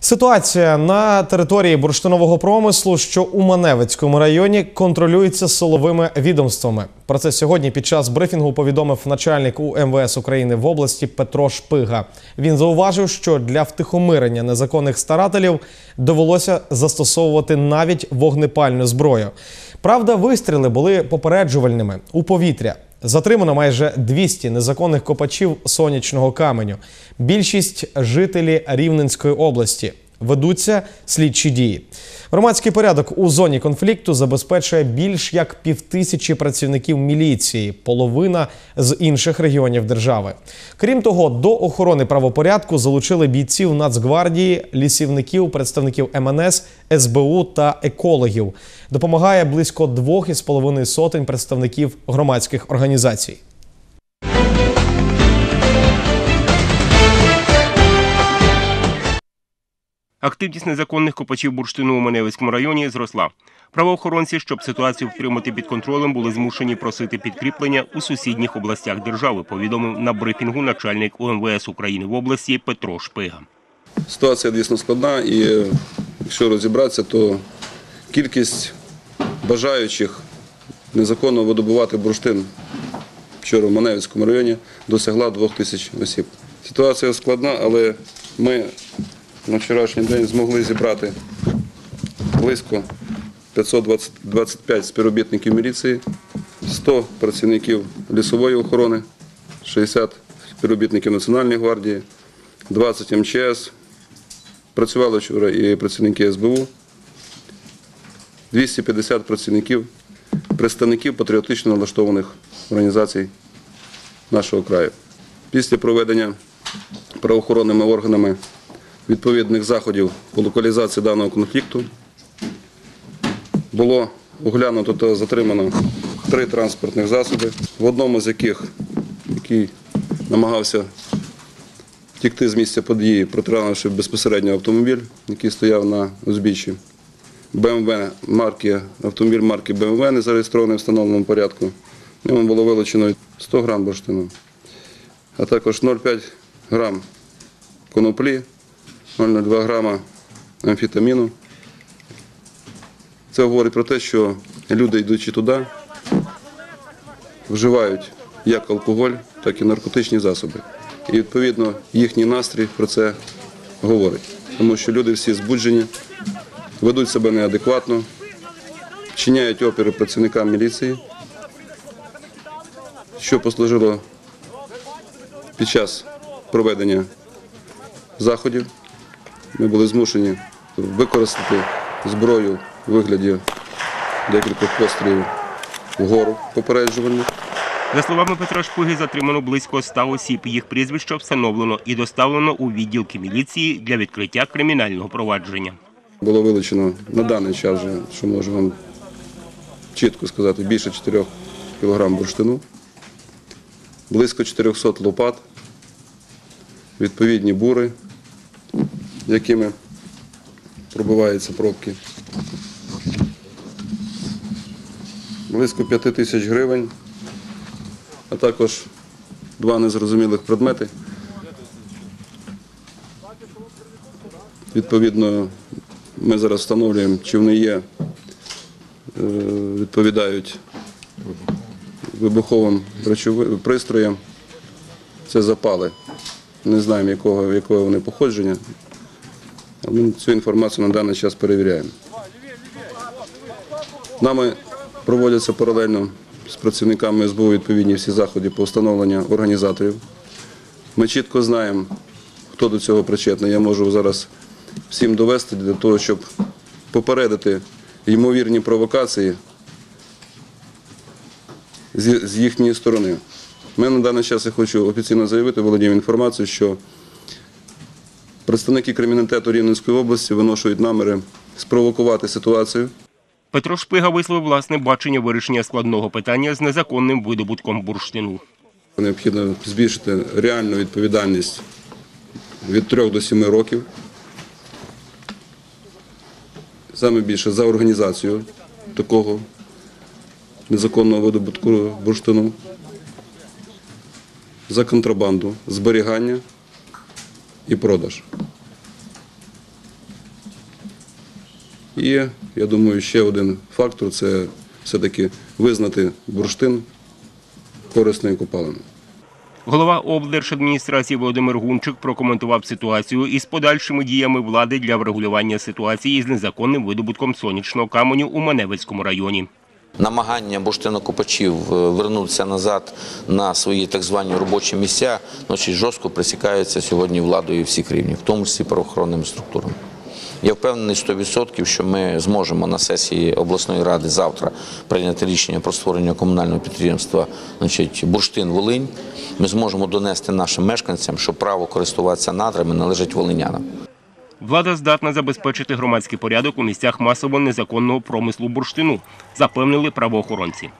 Ситуація на території бурштинового промислу, що у Маневицькому районі, контролюється силовими відомствами. Про це сьогодні під час брифінгу повідомив начальник УМВС України в області Петро Шпига. Він зауважив, що для втихомирення незаконних старателів довелося застосовувати навіть вогнепальну зброю. Правда, вистріли були попереджувальними у повітря. Затримано майже 200 незаконних копачів сонячного каменю. Більшість жителі Рівненської області. Ведуться слідчі дії. Громадський порядок у зоні конфлікту забезпечує більш як півтисячі працівників міліції, половина з інших регіонів держави. Крім того, до охорони правопорядку залучили бійців Нацгвардії, лісівників, представників МНС, СБУ та екологів. Допомагає близько двох із половиною сотень представників громадських організацій. Активність незаконних копачів бурштину у Маневицькому районі зросла. Правоохоронці, щоб ситуацію втримати під контролем, були змушені просити підкріплення у сусідніх областях держави. Повідомив на брифінгу начальник УМВС України в області Петро Шпига. Ситуація дійсно складна, і якщо розібратися, то кількість бажаючих незаконно видобувати бурштин вчора в Маневицькому районі досягла 2 тисяч осіб. Ситуація складна, але ми на вчорашній день змогли зібрати близько 525 співробітників міліції, 100 працівників лісової охорони, 60 співробітників Національної гвардії, 20 МЧС, Працювали вчора і працівники СБУ, 250 працівників, представників патріотично налаштованих організацій нашого краю. Після проведення правоохоронними органами відповідних заходів по локалізації даного конфлікту було оглянуто та затримано три транспортних засоби, в одному з яких, який намагався втікти з місця події, протиранивши безпосередньо автомобіль, який стояв на узбіччі. БМВ марки, автомобіль марки БМВ не зареєстрований в встановленому порядку. В ньому було вилучено 100 грам бурштину, а також 0,5 грам коноплі, 0,02 грама амфетаміну. Це говорить про те, що люди, йдучи туди, вживають як алкоголь, так і наркотичні засоби. І відповідно їхній настрій про це говорить. Тому що люди всі збуджені, ведуть себе неадекватно, вчиняють опіри працівникам міліції, що послужило під час проведення заходів. Ми були змушені використати зброю у вигляді декількох пострілів вгору попереджувальних. За словами Петра Шпиги, затримано близько 100 осіб. Їх прізвища встановлено і доставлено у відділки міліції для відкриття кримінального провадження. Було вилучено на даний час, вже, що можу вам чітко сказати, більше 4 кг бурштину, близько 400 лопат, відповідні бури, якими пробиваються пробки. Близько 5 тисяч гривень, а також два незрозумілих предмети. Відповідно, ми зараз встановлюємо, чи вони є, е, відповідають вибуховим пристроям. Це запали. Не знаємо, якого, якого вони походження. Ми цю інформацію на даний час перевіряємо. Нами проводяться паралельно з працівниками СБУ відповідні всі заходи по встановленню організаторів. Ми чітко знаємо, хто до цього причетний. Я можу зараз всім довести для того, щоб попередити ймовірні провокації з їхньої сторони. Ми на даний час я хочу офіційно заявити, володіємо інформацією, що представники криміналітету Рівненської області виношують наміри спровокувати ситуацію. Петро Шпига висловив власне бачення вирішення складного питання з незаконним видобутком бурштину. Необхідно збільшити реальну відповідальність від 3 до 7 років. Саме більше за організацію такого незаконного видобутку бурштину, за контрабанду, зберігання і продаж. І я думаю, ще один фактор це все-таки визнати бурштин корисною копалиною. Голова облдержадміністрації Володимир Гунчик прокоментував ситуацію із подальшими діями влади для врегулювання ситуації з незаконним видобутком сонячного каменю у Маневицькому районі. Намагання бурштинокопачів е, вернутися назад на свої так звані робочі місця значить, жорстко присікаються сьогодні владою всіх рівнів, в тому числі правоохоронними структурами. Я впевнений 100%, що ми зможемо на сесії обласної ради завтра прийняти рішення про створення комунального підприємства значить, Бурштин Волинь. Ми зможемо донести нашим мешканцям, що право користуватися надрами належить волинянам. Влада здатна забезпечити громадський порядок у місцях масово незаконного промислу бурштину, запевнили правоохоронці.